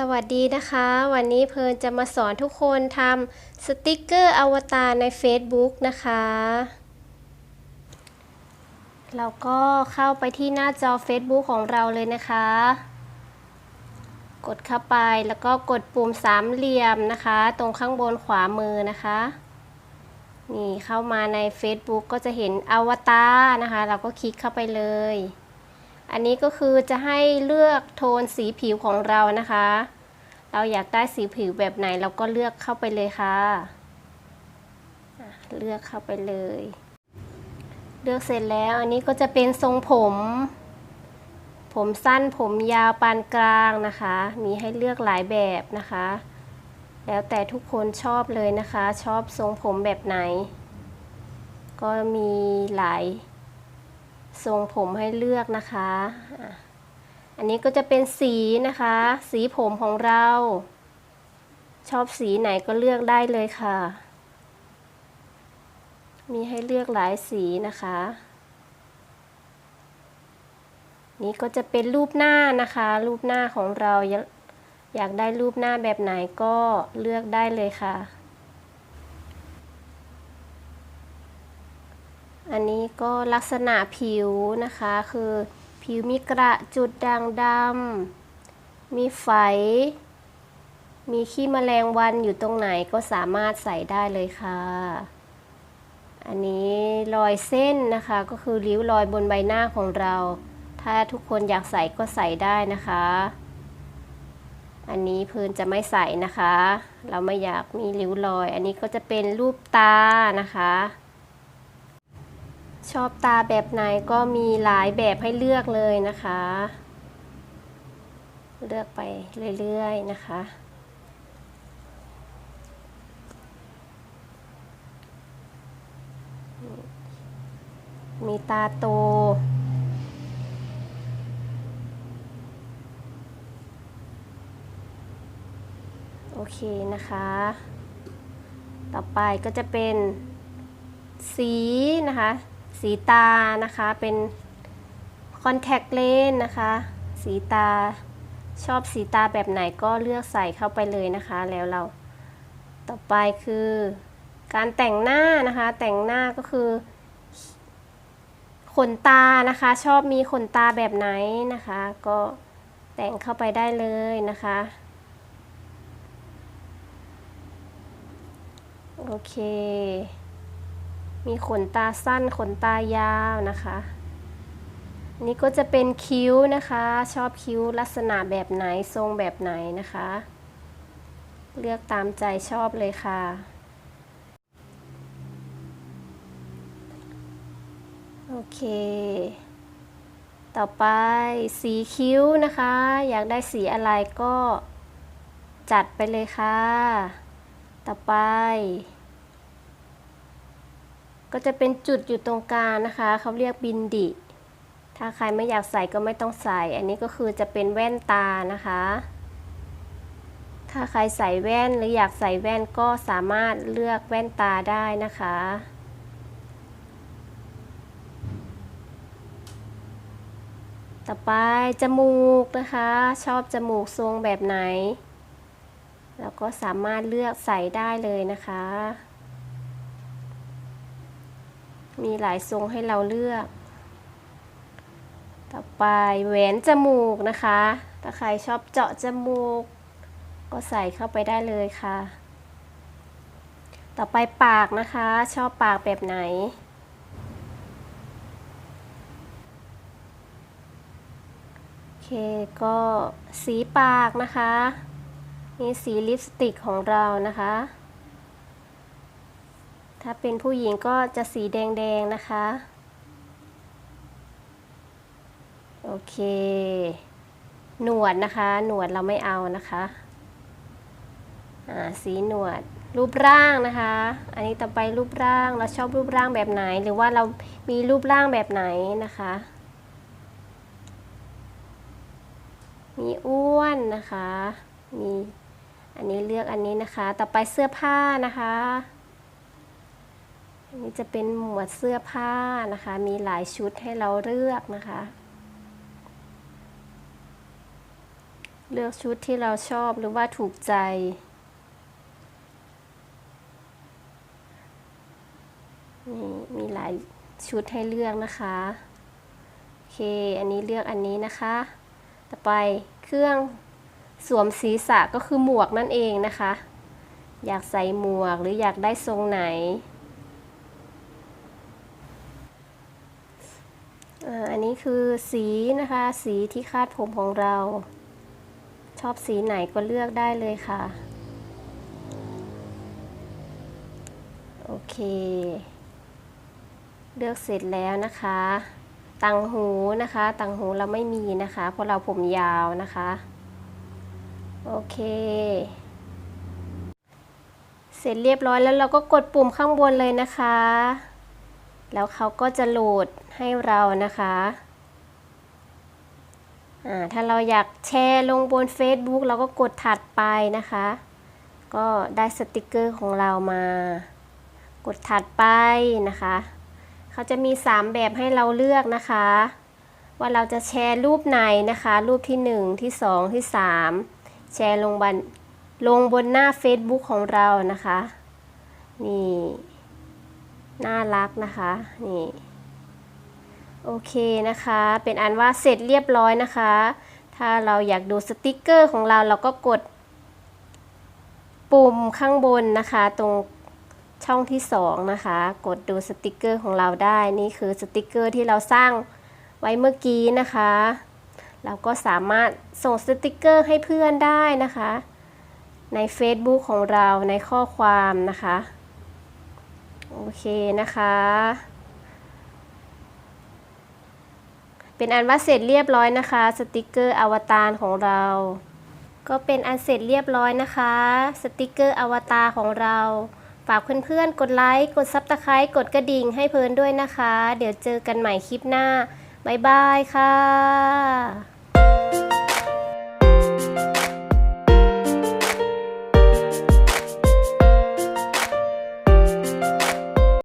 สวัสดีนะคะ วันนี้เพลินจะมาสอนทุกคนทำสติกเกอร์อวตารใน Facebook นะคะ เราก็เข้าไปที่หน้าจอ Facebook ของเราเลยนะคะ กดเข้าไปแล้วก็กดปุ่มสามเหลี่ยมนะคะ ตรงข้างบนขวามือนะคะ นี่เข้ามาใน Facebook ก็จะเห็นอวตารนะคะ เราก็คลิกเข้าไปเลย อันนี้ก็คือจะให้เลือกโทนสีผิวของเรานะคะ เราอยากได้สีผิวแบบไหนเราก็เลือกเข้าไปเลยค่ะ เลือกเข้าไปเลย เลือกเสร็จแล้วอันนี้ก็จะเป็นทรงผม ผมสั้นผมยาวปานกลางนะคะ มีให้เลือกหลายแบบนะคะ แล้วแต่ทุกคนชอบเลยนะคะ ชอบทรงผมแบบไหน ก็มีหลาย ทรงผมให้เลือกนะคะ อันนี้ก็จะเป็นสีนะคะ สีผมของเรา ชอบสีไหนก็เลือกได้เลยค่ะ มีให้เลือกหลายสีนะคะ นี่ก็จะเป็นรูปหน้านะคะ รูปหน้าของเราอยากได้รูปหน้าแบบไหนก็เลือกได้เลยค่ะ อันนี้ก็ลักษณะผิวนะคะคือผิวมีกระจุดด่างดำมีไฝ มีขี้แมลงวันอยู่ตรงไหนก็สามารถใส่ได้เลยค่ะ อันนี้รอยเส้นนะคะก็คือริ้วรอยบนใบหน้าของเรา ถ้าทุกคนอยากใส่ก็ใส่ได้นะคะ อันนี้พื้นจะไม่ใส่นะคะ เราไม่อยากมีริ้วรอย อันนี้ก็จะเป็นรูปตานะคะ ชอบตาแบบไหนก็มีหลายแบบให้เลือกเลยนะคะ เลือกไปเรื่อยๆนะคะ มีตาโตโอเคนะคะ ต่อไปก็จะเป็นสีนะคะ สีตานะคะเป็นคอนแทคเลนส์นะคะ สีตาชอบสีตาแบบไหนก็เลือกใส่เข้าไปเลยนะคะ แล้วเราต่อไปคือ การแต่งหน้านะคะ แต่งหน้าก็คือขนตานะคะ ชอบมีขนตาแบบไหนนะคะ ก็แต่งเข้าไปได้เลยนะคะ โอเค มีขนตาสั้นขนตายาวนะคะ นี่ก็จะเป็นคิ้วนะคะ ชอบคิ้วลักษณะแบบไหนทรงแบบไหนนะคะ เลือกตามใจชอบเลยค่ะโอเค ต่อไปสีคิ้วนะคะ อยากได้สีอะไรก็จัดไปเลยค่ะ ต่อไป ก็จะเป็นจุดอยู่ตรงกลางนะคะเขาเรียกบินดิ ถ้าใครไม่อยากใส่ก็ไม่ต้องใส่ อันนี้ก็คือจะเป็นแว่นตานะคะ ถ้าใครใส่แว่นหรืออยากใส่แว่นก็สามารถเลือกแว่นตาได้นะคะต่อไปจมูกนะคะ ชอบจมูกทรงแบบไหน แล้วก็สามารถเลือกใส่ได้เลยนะคะ มีหลายทรงให้เราเลือก ต่อไปแหวนจมูกนะคะ ถ้าใครชอบเจาะจมูก ก็ใส่เข้าไปได้เลยค่ะ ต่อไปปากนะคะ ชอบปากแบบไหนโอเคก็สีปากนะคะ นี่สีลิปสติกของเรานะคะ ถ้าเป็นผู้หญิงก็จะสีแดงๆนะคะ โอเค หนวดนะคะ หนวดเราไม่เอานะคะอ่าสีหนวดรูปร่างนะคะ อันนี้ต่อไปรูปร่างเราชอบรูปร่างแบบไหน หรือว่าเรามีรูปร่างแบบไหนนะคะ มีอ้วนนะคะ มีอันนี้เลือกอันนี้นะคะ ต่อไปเสื้อผ้านะคะ นนี้จะเป็นหมวดเสื้อผ้านะคะ มีหลายชุดให้เราเลือกนะคะ เลือกชุดที่เราชอบหรือว่าถูกใจ นี่มีหลายชุดให้เลือกนะคะ โอเค อันนี้เลือกอันนี้นะคะ ต่อไปเครื่องสวมศีรษะก็คือหมวกนั่นเองนะคะ อยากใส่หมวกหรืออยากได้ทรงไหน อันนี้คือสีนะคะ สีที่คาดผมของเรา ชอบสีไหนก็เลือกได้เลยค่ะ โอเค เลือกเสร็จแล้วนะคะตังหูนะคะตังหูเราไม่มีนะคะ เพราะเราผมยาวนะคะ โอเคเสร็จเรียบร้อยแล้วเราก็กดปุ่มข้างบนเลยนะคะ แล้วเขาก็จะโหลดให้เรานะคะถ้าเราอยากแชร์ลงบน Facebook เราก็กดถัดไปนะคะ ก็ได้สติกเกอร์ของเรามา กดถัดไปนะคะ เขาจะมี 3 แบบให้เราเลือกนะคะ ว่าเราจะแชร์รูปไหนนะคะ รูปที่ 1 ที่ 2 ที่ 3 แชร์ลงบนลงบนหน้า Facebook ของเรานะคะ นี่ น่ารักนะคะนี่โอเคนะคะ เป็นอันว่าเสร็จเรียบร้อยนะคะ ถ้าเราอยากดูสติกเกอร์ของเราเราก็กด ปุ่มข้างบนนะคะ ตรงช่องที่ 2 นะคะ กดดูสติกเกอร์ของเราได้นี่คือสติกเกอร์ที่เราสร้างไว้เมื่อกี้นะคะ เราก็สามารถส่งสติกเกอร์ให้เพื่อนได้นะคะ ใน Facebook ของเราในข้อความนะคะ โอเคนะคะ เป็นอันว่าเสร็จเรียบร้อยนะคะ สติกเกอร์อวตารของเรา ก็เป็นอันเสร็จเรียบร้อยนะคะ สติกเกอร์อวตารของเราฝากเพื่อนๆ กดไลค์ กดซับสไครต์กดกระดิ่งให้เพลินด้วยนะคะ เดี๋ยวเจอกันใหม่คลิปหน้า บ๊ายบายค่ะ